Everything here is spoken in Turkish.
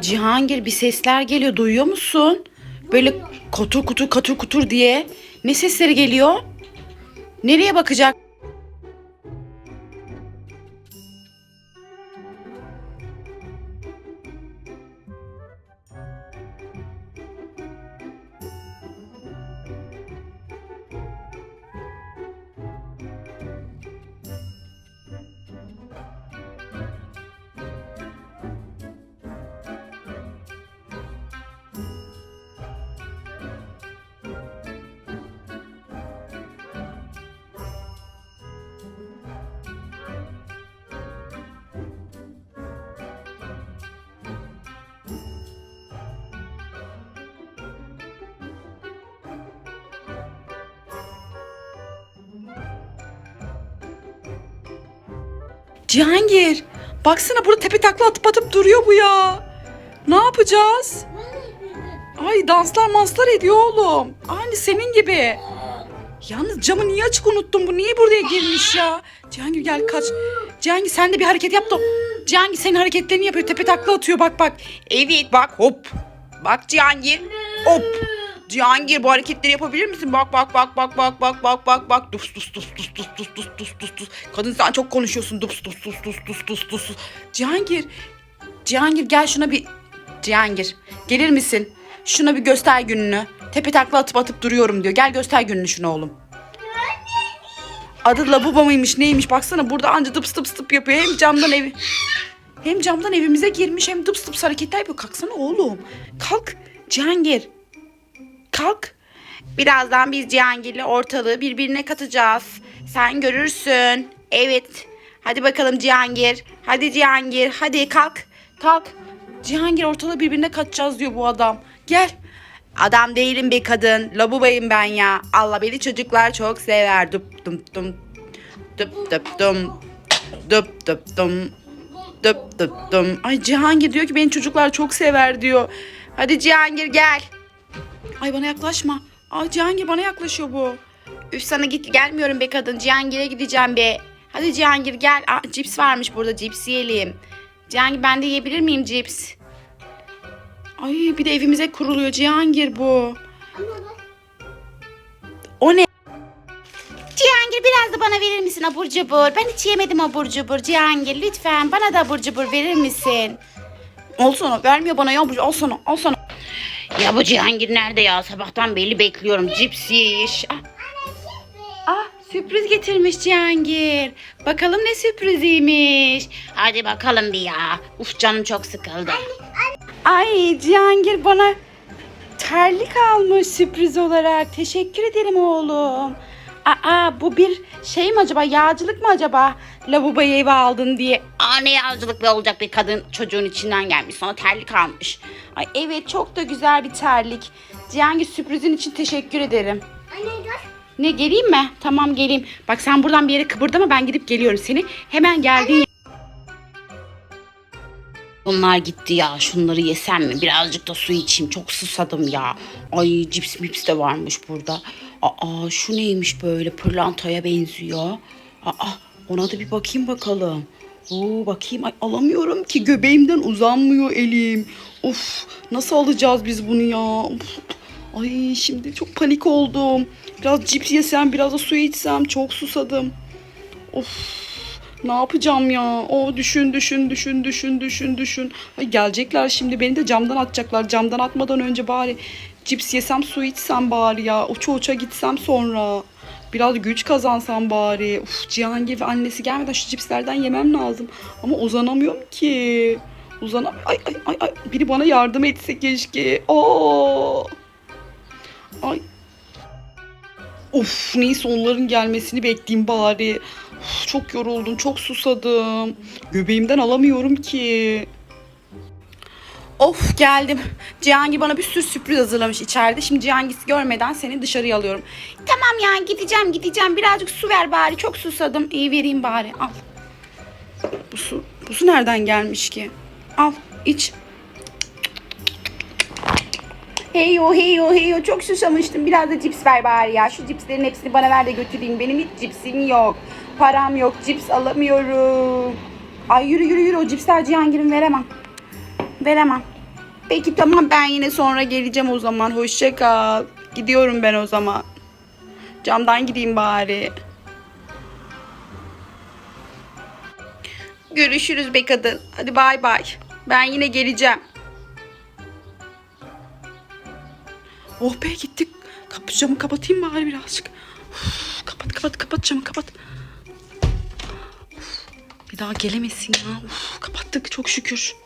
Cihangir bir sesler geliyor duyuyor musun? Böyle kutur kutur kutur kutur diye. Ne sesleri geliyor? Nereye bakacak? Cihangir baksana burada tepe takla atıp atıp duruyor bu ya. Ne yapacağız? Ay danslar manslar ediyor oğlum. Aynı senin gibi. Yalnız camı niye açık unuttun? Bu niye buraya girmiş ya? Cihangir gel kaç. Cihangir sen de bir hareket yap da. Cihangir senin hareketlerini yapıyor. Tepe takla atıyor bak bak. Evet bak hop. Bak Cihangir. Hop. Cihangir bu hareketleri yapabilir misin? Bak bak bak bak bak bak bak bak bak. Dus dus dus dus dus dus dus dus dus dus. Kadın sen çok konuşuyorsun. Dus dus dus dus dus dus dus. Cihangir. Cihangir gel şuna bir Cihangir gelir misin? Şuna bir göster gününü. Tepe takla atıp atıp duruyorum diyor. Gel göster gününü şuna oğlum. Adı Labuba mıymış neymiş baksana burada anca dıps dıps dıp yapıyor. Hem camdan evi hem camdan evimize girmiş hem dıps dıps hareketler yapıyor. Kalksana oğlum. Kalk Cihangir. Kalk. Birazdan biz Cihangir'le ortalığı birbirine katacağız. Sen görürsün. Evet. Hadi bakalım Cihangir. Hadi Cihangir. Hadi kalk. Kalk. Cihangir ortalığı birbirine katacağız diyor bu adam. Gel. Adam değilim bir kadın. Labubayım ben ya. Allah beni çocuklar çok sever. Dup dum dum. Dup dup dum. Dup dup dum. Dup dup dum. Ay Cihangir diyor ki beni çocuklar çok sever diyor. Hadi Cihangir gel. Ay bana yaklaşma. Ay Cihangir bana yaklaşıyor bu. Üf sana git gelmiyorum be kadın. Cihangir'e gideceğim be. Hadi Cihangir gel. Aa, cips varmış burada cips yiyelim. Cihangir ben de yiyebilir miyim cips? Ay bir de evimize kuruluyor Cihangir bu. O ne? Cihangir biraz da bana verir misin abur cubur? Ben hiç yemedim abur cubur. Cihangir lütfen bana da abur cubur verir misin? Al sana vermiyor bana ya abur cubur. Al sana al sana. Ya bu Cihangir nerede ya? Sabahtan beri bekliyorum. Cips yiyiş. Ah. ah sürpriz getirmiş Cihangir. Bakalım ne sürpriziymiş. Hadi bakalım bir ya. Uf canım çok sıkıldı. Ay Cihangir bana terlik almış sürpriz olarak. Teşekkür ederim oğlum. Aa bu bir şey mi acaba? Yağcılık mı acaba? Lavaboyu eve aldın diye. Aa ne yağcılıkla olacak bir kadın çocuğun içinden gelmiş. Sonra terlik almış. Ay evet çok da güzel bir terlik. Cihangir sürprizin için teşekkür ederim. Anne dur. Ne geleyim mi? Tamam geleyim. Bak sen buradan bir yere kıpırdama ben gidip geliyorum seni. Hemen geldiğin Bunlar gitti ya. Şunları yesem mi? Birazcık da su içeyim. Çok susadım ya. Ay cips mips de varmış burada. Aa şu neymiş böyle pırlantaya benziyor. Aa ona da bir bakayım bakalım. Oo bakayım ay alamıyorum ki göbeğimden uzanmıyor elim. Of nasıl alacağız biz bunu ya? Ay şimdi çok panik oldum. Biraz cips yesem biraz da su içsem çok susadım. Of ne yapacağım ya? O düşün düşün düşün düşün düşün düşün. Ay gelecekler şimdi beni de camdan atacaklar. Camdan atmadan önce bari cips yesem su içsem bari ya. Uça uça gitsem sonra. Biraz güç kazansam bari. Uf Cihangir ve annesi gelmeden şu cipslerden yemem lazım. Ama uzanamıyorum ki. Uzanam ay ay ay ay biri bana yardım etse keşke. Aa. Ay. Of neyse onların gelmesini bekleyeyim bari. Uf, çok yoruldum, çok susadım. Göbeğimden alamıyorum ki. Of geldim. Cihangir bana bir sürü sürpriz hazırlamış içeride. Şimdi Cihangir görmeden seni dışarıya alıyorum. Tamam ya gideceğim gideceğim. Birazcık su ver bari. Çok susadım. İyi vereyim bari. Al. Bu su, bu su nereden gelmiş ki? Al iç. Heyo heyo heyo çok susamıştım. Biraz da cips ver bari ya. Şu cipslerin hepsini bana ver de götüreyim. Benim hiç cipsim yok. Param yok. Cips alamıyorum. Ay yürü yürü yürü. O cipsler Cihangir'in veremem. Veremem. Peki tamam ben yine sonra geleceğim o zaman. Hoşça kal. Gidiyorum ben o zaman. Camdan gideyim bari. Görüşürüz be kadın. Hadi bay bay. Ben yine geleceğim. Oh be gittik. Kapı camı kapatayım bari birazcık. Uf, kapat kapat kapat camı kapat. Bir daha gelemesin ya. Uf, kapattık çok şükür.